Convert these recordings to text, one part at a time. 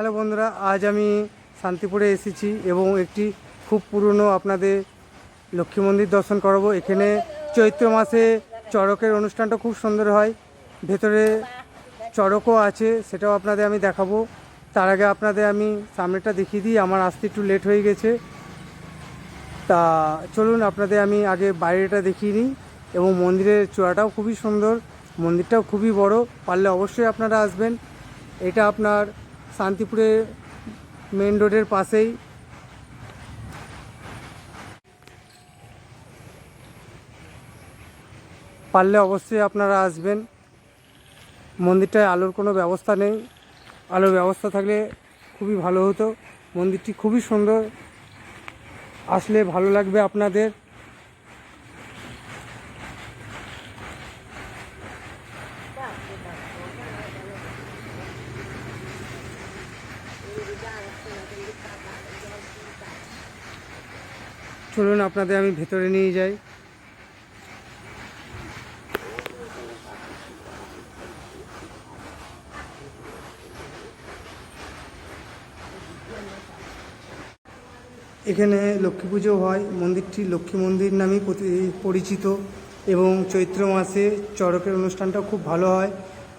Hello বন্ধুরা, আজ আমি শান্তিপুরে এসেছি এবং একটি খুব পুরনো আপনাদের লক্ষ্মী মন্দির দর্শন করাবো। এখানে চৈত্র মাসে চড়কের অনুষ্ঠানটা খুব সুন্দর হয়। ভেতরে চড়কও আছে, সেটাও আপনাদের আমি দেখাবো। তার আগে আপনাদের আমি সামনেটা দেখিয়ে দিই, আমার আসতে একটু লেট হয়ে গেছে। তা চলুন, আপনাদের আমি আগে বাইরেটা দেখিয়ে নিই এবং মন্দিরের চূড়াটাও খুবই সুন্দর, মন্দিরটাও খুবই বড়, পারলে অবশ্যই আপনারা আসবেন। এটা আপনার শান্তিপুরের মেন রোডের পাশেই। পারলে অবশ্যই আপনারা আসবেন। মন্দিরটায় আলোর কোনো ব্যবস্থা নেই। আলোর ব্যবস্থা থাকলে খুবই ভালো হতো। মন্দিরটি খুবই সুন্দর। আসলে ভালো লাগবে আপনাদের। চলুন আপনাদের আমি ভেতরে নিয়ে যাই। এখানে লক্ষ্মী পুজো হয়। মন্দিরটি লক্ষ্মী মন্দির নামে পরিচিত এবং চৈত্র মাসে চড়কের অনুষ্ঠানটা খুব ভালো হয়।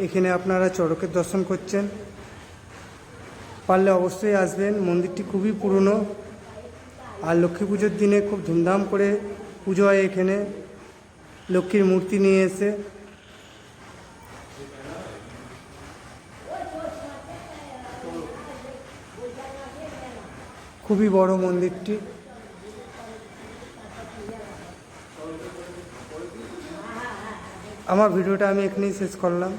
এখানে আপনারা চড়কের দর্শন করছেন। পারলে অবশ্যই আসবেন। মন্দিরটি খুবই পুরনো। আর লক্ষ্মী পুজোর দিনে খুব ধুমধাম করে পুজো হয় এখানে। লক্ষ্মীর মূর্তি নিয়ে এসে। খুবই বড় মন্দিরটি। আমার ভিডিওটা আমি এখানেই শেষ করলাম।